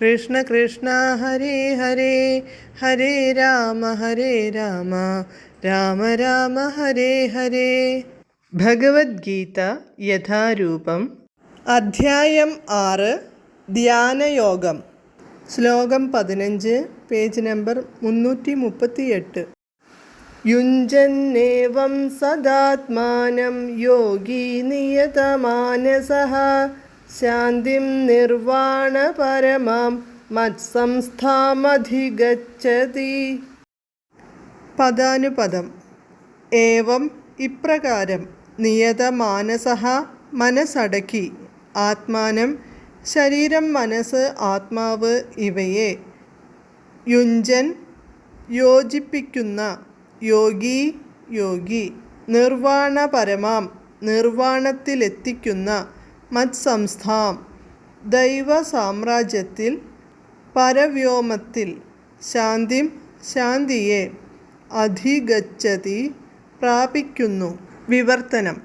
കൃഷ്ണ കൃഷ്ണ ഹരേ ഹരേ ഹരേ രാമ ഹരേ രാമ രാമ രാമ ഹരേ ഹരേ. ഭഗവത്ഗീത യഥാരൂപം. അധ്യായം ആറ് ധ്യാനയോഗം. ശ്ലോകം പതിനഞ്ച് പേജ് നമ്പർ മുന്നൂറ്റി മുപ്പത്തിയെട്ട് യുഞ്ജന്നേവം സദാത്മാനം യോഗി നിയതമാനസ ശാന്തിം നിർവാണ പരമാം മത്സംസ്ഥാമധിഗച്ഛതി. പദാനുപദം. ഏവം ഇപ്രകാരം നിയതമാനസ മനസ്സടക്കി. ആത്മാനം ശരീരം മനസ്സ് ആത്മാവ് ഇവയെ യുഞ്ചൻ യോജിപ്പിക്കുന്ന യോഗി യോഗി നിർവാണപരമാം നിർവാണത്തിലെത്തിക്കുന്ന മത്സംസ്ഥാം. ദൈവ സാമ്രാജ്യത്തിൽ പരവ്യോമത്തിൽ ശാന്തിം ശാന്തിയെ അധിഗച്ഛതി പ്രാപിക്കുന്നു. വിവർത്തനം.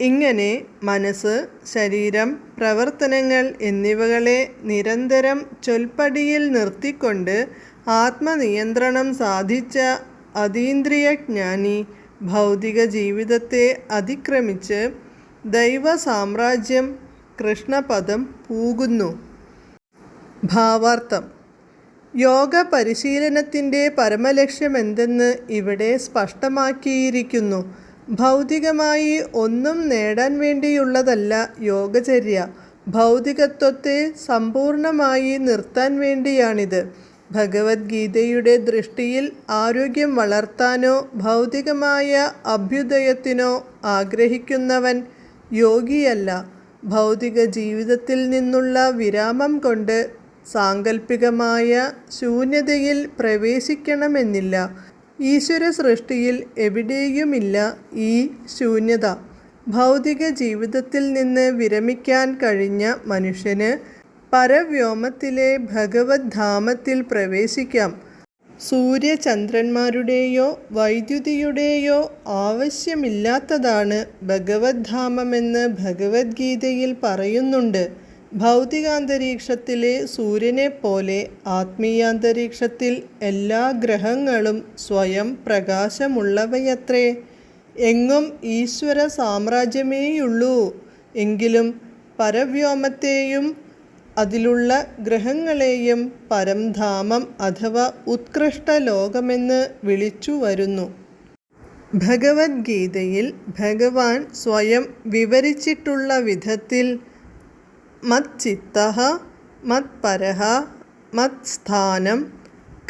ഇങ്ങനെ മനസ്സ് ശരീരം പ്രവർത്തനങ്ങൾ എന്നിവകളെ നിരന്തരം ചൊൽപ്പടിയിൽ നിർത്തിക്കൊണ്ട് ആത്മനിയന്ത്രണം സാധിച്ച അതീന്ദ്രിയജ്ഞാനി ഭൗതിക ജീവിതത്തെ അതിക്രമിച്ച് ദൈവ സാമ്രാജ്യം കൃഷ്ണപദം പൂകുന്നു. ഭാവാർത്ഥം. യോഗ പരിശീലനത്തിന്റെ പരമലക്ഷ്യമെന്തെന്ന് ഇവിടെ സ്പഷ്ടമാക്കിയിരിക്കുന്നു. ഭൗതികമായി ഒന്നും നേടാൻ വേണ്ടിയുള്ളതല്ല യോഗചര്യ. ഭൗതികത്വത്തെ സമ്പൂർണമായി നിർത്താൻ വേണ്ടിയാണിത്. ഭഗവത്ഗീതയുടെ ദൃഷ്ടിയിൽ ആരോഗ്യം വളർത്താനോ ഭൗതികമായ അഭ്യുദയത്തിനോ ആഗ്രഹിക്കുന്നവൻ യോഗിയല്ല. ഭൗതിക ജീവിതത്തിൽ നിന്നുള്ള വിരാമം കൊണ്ട് സാങ്കല്പികമായ ശൂന്യതയിൽ പ്രവേശിക്കണമെന്നില്ല. ഈശ്വര സൃഷ്ടിയിൽ എവിടെയുമില്ല ഈ ശൂന്യത. ഭൗതിക ജീവിതത്തിൽ നിന്ന് വിരമിക്കാൻ കഴിഞ്ഞ മനുഷ്യന് പരവ്യോമത്തിലെ ഭഗവത് ധാമത്തിൽ പ്രവേശിക്കാം. സൂര്യചന്ദ്രന്മാരുടെയോ വൈദ്യുതിയുടെയോ ആവശ്യമില്ലാത്തതാണ് ഭഗവത് ധാമമെന്ന് ഭഗവത്ഗീതയിൽ പറയുന്നുണ്ട്. ഭൗതികാന്തരീക്ഷത്തിലെ സൂര്യനെ പോലെ ആത്മീയാന്തരീക്ഷത്തിൽ എല്ലാ ഗ്രഹങ്ങളും സ്വയം പ്രകാശമുള്ളവയത്രേ. എങ്ങും ഈശ്വര സാമ്രാജ്യമേയുള്ളൂ എങ്കിലും പരവ്യോമത്തെയും അതിലുള്ള ഗ്രഹങ്ങളെയും പരംധാമം അഥവാ ഉത്കൃഷ്ട ലോകമെന്ന് വിളിച്ചു വരുന്നു. ഭഗവത്ഗീതയിൽ ഭഗവാൻ സ്വയം വിവരിച്ചിട്ടുള്ള വിധത്തിൽ മത്ചിത്ത മത്പരഹ മത്സ്ഥാനം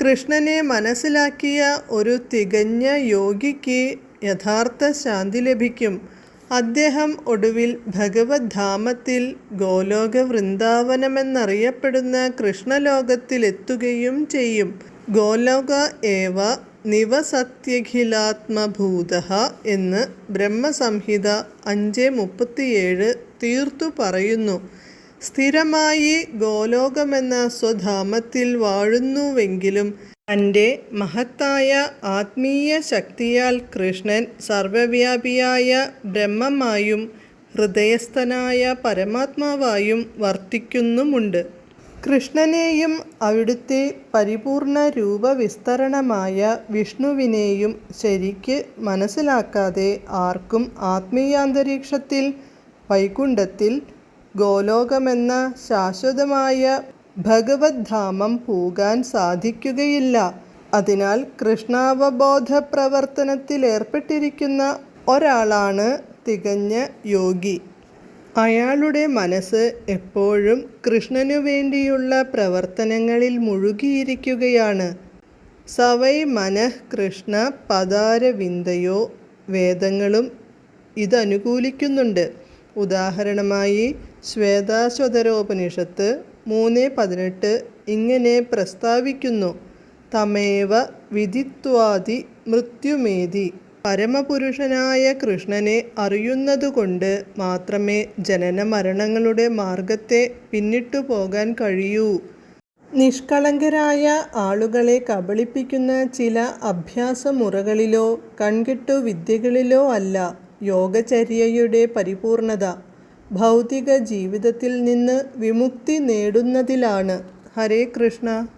കൃഷ്ണനെ മനസ്സിലാക്കിയ ഒരു തികഞ്ഞ യോഗിക്ക് യഥാർത്ഥ ശാന്തി ലഭിക്കും. അദ്ദേഹം ഒടുവിൽ ഭഗവത് ധാമത്തിൽ ഗോലോക വൃന്ദാവനമെന്നറിയപ്പെടുന്ന കൃഷ്ണലോകത്തിലെത്തുകയും ചെയ്യും. ഗോലോക ഏവ നിവസത്യഖിലാത്മഭൂത എന്ന് ബ്രഹ്മസംഹിത അഞ്ച് മുപ്പത്തിയേഴ് തീർത്തു പറയുന്നു. സ്ഥിരമായി ഗോലോകമെന്ന സ്വധാമത്തിൽ വാഴുന്നുവെങ്കിലും തന്റെ മഹത്തായ ആത്മീയ ശക്തിയാൽ കൃഷ്ണൻ സർവവ്യാപിയായ ബ്രഹ്മമായും ഹൃദയസ്ഥനായ പരമാത്മാവായും വർത്തിക്കുന്നുമുണ്ട്. കൃഷ്ണനെയും അവിടുത്തെ പരിപൂർണ രൂപവിസ്തരണമായ വിഷ്ണുവിനെയും ശരിക്ക് മനസ്സിലാക്കാതെ ആർക്കും ആത്മീയാന്തരീക്ഷത്തിൽ വൈകുണ്ഠത്തിൽ ഗോലോകമെന്ന ശാശ്വതമായ ഭഗവത്ധാമം പോകാൻ സാധിക്കുകയില്ല. അതിനാൽ കൃഷ്ണാവബോധ പ്രവർത്തനത്തിലേർപ്പെട്ടിരിക്കുന്ന ഒരാളാണ് തികഞ്ഞ യോഗി. അയാളുടെ മനസ്സ് എപ്പോഴും കൃഷ്ണനു വേണ്ടിയുള്ള പ്രവർത്തനങ്ങളിൽ മുഴുകിയിരിക്കുകയാണ്. സവൈ മനഃ കൃഷ്ണ പദാരവിന്ദയോ വേദങ്ങളും ഇതനുകൂലിക്കുന്നുണ്ട്. ഉദാഹരണമായി ശ്വേതാശ്വതരോപനിഷത്ത് മൂന്ന് പതിനെട്ട് ഇങ്ങനെ പ്രസ്താവിക്കുന്നു. തമേവ വിധിത്വാദി മൃത്യുമേതി പരമപുരുഷനായ കൃഷ്ണനെ അറിയുന്നതുകൊണ്ട് മാത്രമേ ജനന മരണങ്ങളുടെ മാർഗത്തെ പിന്നിട്ടു പോകാൻ കഴിയൂ. നിഷ്കളങ്കരായ ആളുകളെ കബളിപ്പിക്കുന്ന ചില അഭ്യാസമുറകളിലോ കൺകെട്ടു വിദ്യകളിലോ അല്ല. യോഗചര്യയുടെ പരിപൂർണത ഭൗതിക ജീവിതത്തിൽ നിന്ന് വിമുക്തി നേടുന്നതിലാണ്. ഹരേ കൃഷ്ണ.